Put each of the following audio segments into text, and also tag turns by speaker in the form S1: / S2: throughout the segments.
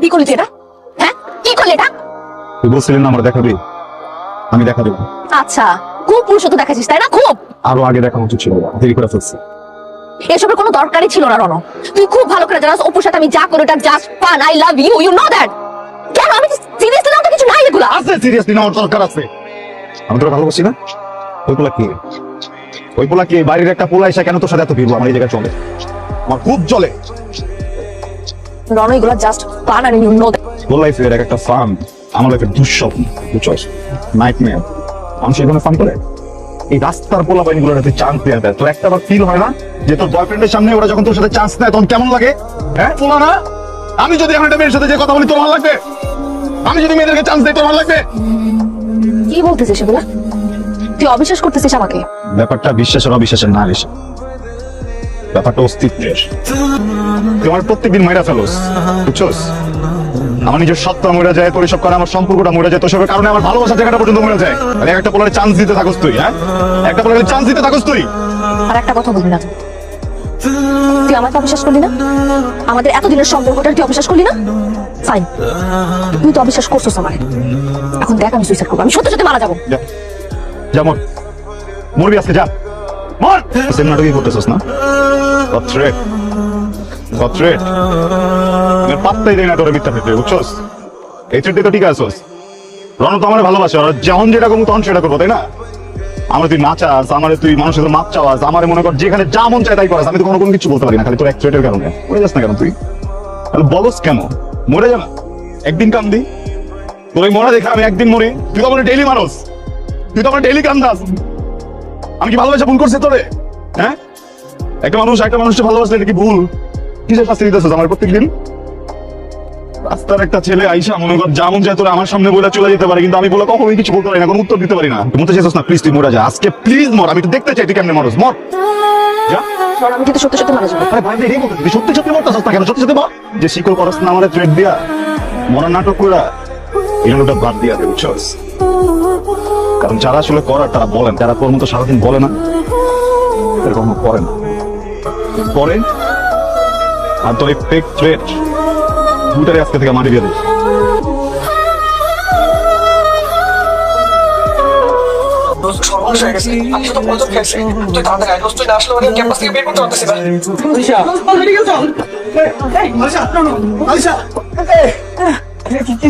S1: কি করলি এটা? হ্যাঁ? কি করলি এটা?
S2: তুই বলছিলেন না আমার দেখাবি আমি দেখা দেবো।
S1: আচ্ছা খুব পুরুষত্ব দেখাচ্ছিস তাই না? খুব।
S2: আরও আগে দেখা উচিত ছিল দেরি করে ফেলছি।
S1: এসবের কোনো দরকারই ছিল না রণ তুই খুব ভালো করে জানাস অপুর সাথে আমি যা করি ওটা just fun I love you you know that কেন? আমি সিরিয়াসলি না তো কিছু নাই এগুলা?
S2: আছে সিরিয়াসলি না আমার দরকার আছে। আমি তোর ভালোবাসি না? ওই পোলা কি? ওই পোলা কি? বাইরের একটা পোলা এসে কেন তোর সাথে এত ভিড়? আমার এই জায়গায় চলে। আমার খুব চলে
S1: এগুলা জাস্ট ফান আর ইউ নো দ্যাট
S2: তোর লাইফের এক একটা ফান আমার লাইফের দুঃস্বপ্ন বুঝছস নাইট মেয়ার আমি সেখানে ফান করে? এই রাস্তার পোলা হাতে চান্স দেওয়া দেয় তোর একটা বার ফিল হয় না? যে তোর বয়ফ্রেন্ডের সামনে ওরা যখন তোর সাথে চান্স নেয় তখন কেমন লাগে? হ্যাঁ? পোলা না? আমি যদি এখন একটা মেয়ের সাথে যে কথা বলি তোমার লাগবে? আমি যদি মেয়েদেরকে চান্স দিই তোমার লাগবে?
S1: কি বলতেছিস সেগুলা তুই অবিশ্বাস করতেছিস আমাকে?
S2: ব্যাপারটা বিশ্বাসের অবিশ্বাসের না রেশে ব্যাপারটা অস্তিত্বের। তোমার প্রত্যেকদিন ময়রা ফেলোস বুঝছোস? আমার নিজের সত্তা মরে যায় তোর সব কারণে আমার সম্পর্কটা মরে যায় তোর সবের কারণে আমার ভালোবাসা জায়গাটা পর্যন্ত মরে যায়। আর একটা পোলারে চান্স দিতে থাকস তুই হ্যাঁ? একটা পোলারে চান্স দিতে থাকস তুই।
S1: আর একটা কথা বলবি না তুই তুই আমাকে অবিশ্বাস করলি না? আমাদের এতদিনের সম্পর্কটা তুই অবিশ্বাস করলি না? ফাইন তুই তো অবিশ্বাস করছিস আমার। এখন দেখ আমি সুইসাইড করব। আমি সত্যি সত্যি মারা যাব।
S2: যা। যা মর। মরবি আজকে যা। মর! সেম নাটকই করতেছস না? আছস। রণ তো আমার ভালোবাসে যেটা করব তখন সেটা করব, তাই না? আমার তুই নাচাস আমার তুই মানুষের মাপ চাওয়াস, আমার মনে কর যেখানে যা মন চায় তাই করাস, আমি তো কোনো কোনো কিছু বলতে পারি না, খালি তোর কারণে। মরে যাস না কেন তুই? বলস কেন? মরে যা একদিন কাম দি। তোর এই মরা দেখে আমি একদিন মরি। তুই তো আমার ডেইলি মানুষ তুই তো আমার ডেইলি কান্দাস। আমি কি ভালোবাসা ভুল করছি তোরে? হ্যাঁ? একটা মানুষ একটা মানুষকে ভালোবাসলে এটা কি ভুল? কিসের শাস্তি দিতেছিস আমার প্রত্যেকদিন? রাস্তার একটা ছেলে আইসা মনে কর যেমন যায় তোরা আমার সামনে বলে চলে যেতে পারে কিন্তু আমি বলে কখনোই কিছু বলতে পারি না কোনো উত্তর দিতে পারি না। মরতে চাইছিস না? প্লিজ তুই মরে যা। আজকে প্লিজ মর আমি তো দেখতে চাই তুই কেমনে মরস। মর।
S1: আমি কিন্তু সত্যি সত্যি মারা যাব।
S2: আরে ভাই এটাই তুই সত্যি সত্যি মরতেছিস না কেন? সত্যি সত্যি মর। যে শিকল করস না আমার থ্রেড দিয়া। মরার নাটক কইরা এগুলোটা বাদ দিয়া দে বুঝছস? কারণ যারা আসলে করার তারা বলেন। যারা তোর মতো সারাদিন বলে না এরকম করে না। পরে আর তোর এই ফেক থ্রেট দুটারে আজকে থেকে মাটি দিয়ে দিস
S3: সর্বনাশ গেছে। আমি তো প্রয়োজন খেয়েছি তুই তাড়াতাড়ি আয় তুই না আসলে ক্যাম্পাস থেকে বের করতে পারতেছি না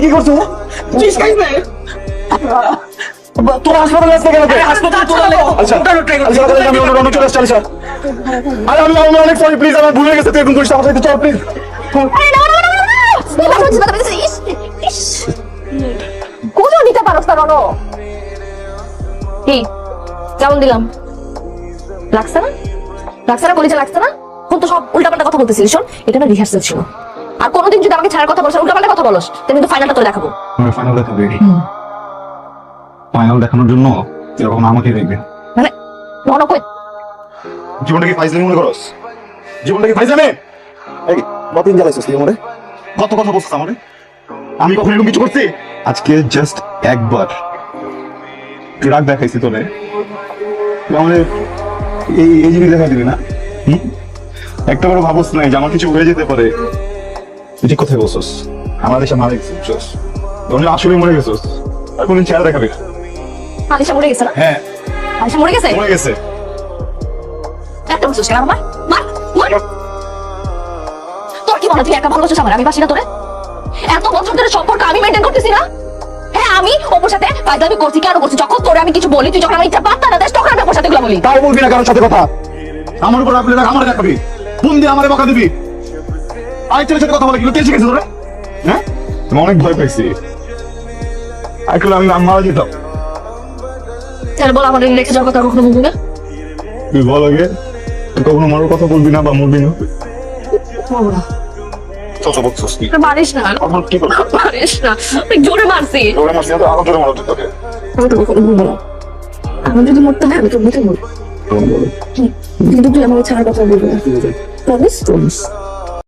S4: কি করছ? তোর হাসপাতালে আসতে কেন
S3: হাসপাতালে
S4: আচ্ছা আচ্ছা আমি অন্য অন্য চলে আসছি আচ্ছা আরে আমি আমি অনেক সরি প্লিজ আমার ভুল গেছে তুই এরকম করিস আমার সাথে চল প্লিজ
S1: আরে না, না, না, না, না, না। ব্যথা পাচ্ছি, ব্যথা পাচ্ছি। ইস, ইস। কোথাও নিতে পারো না রণ কি কেমন দিলাম লাগছে না লাগছে না কলিজা লাগছে না তো সব উল্টাপাল্টা কথা বলতেছিস শোন এটা না রিহার্সাল ছিল আর কোনোদিন যদি আমাকে ছাড়ার কথা বলছ উল্টাপাল্টা কথা বলস তাহলে কিন্তু ফাইনালটা তোর দেখাবো
S2: আমার ফাইনাল দেখাবে ফাইনাল দেখানোর জন্য এরকম আমাকে দেখবে।
S1: মানে রণ কই
S2: জীবনটা কি ফাইজলামি মনে করস? জীবনটা কি ফাইজলামি? এই কতদিন জ্বালাইছিস তুই আমারে? কত কথা বলছিস আমারে? আমি কখন এরকম কিছু করছি? আজকে জাস্ট একবার। তুই রাগ দেখাইছি তোরে। তুই আমারে এই এই জিনিস দেখা দিবি না? হুম? একটা বড় ভাবস নাই যে আমার কিছু হয়ে যেতে পারে। তুই ঠিক কোথায় বলছস। আমার দেশে মারা গেছিস আসলে মরে গেছিস। আর কোনদিন চেহারা দেখাবি না।
S1: আলিশা মরে গেছে না?
S2: হ্যাঁ।
S1: আলিশা মরে গেছে?
S2: মরে গেছে।
S1: একটা বলছিস কেন আমার মার মার তোর কি মনে তুই একা ভালোবাসিস আমার? আমি বাসি না তোরে? এত বছর ধরে সম্পর্ক আমি মেনটেন করতেছি না? হ্যাঁ আমি ওপর সাথে করছি কেন করছি? যখন তোরে আমি কিছু বলি তুই যখন আমার ইচ্ছা পাত্তা না দেস তখন আমি ওপর সাথে বলি।
S2: তাও বলবি না কারোর সাথে কথা? আমার উপর আপনি আমার দেখাবি ফোন দিয়ে আমারে বকা দিবি। আরেকজনের সাথে কথা বলে কিলো শিখেছে তোরা হ্যাঁ? আমি অনেক ভয় পাইছি। আসলে আমি আমি মারা যেতাম।
S1: তাহলে বল আমার রেখে যাওয়ার কথা কখনো বলবি না?
S2: তুই বল আগে। তুই কখনো মারার কথা বলবি না বা মরবি না?
S1: বলব মারিস
S2: আমার
S1: মারিস জোরে মারছি
S2: ওরা মারছি আরও জোরে মারা তোকে।
S1: আমি বলব না। যদি মরতে হয় আমি তো
S2: কেমন বলো
S1: কিন্তু তুই আমাকে ছাড়ার কথা বলবি না। Promise
S2: promise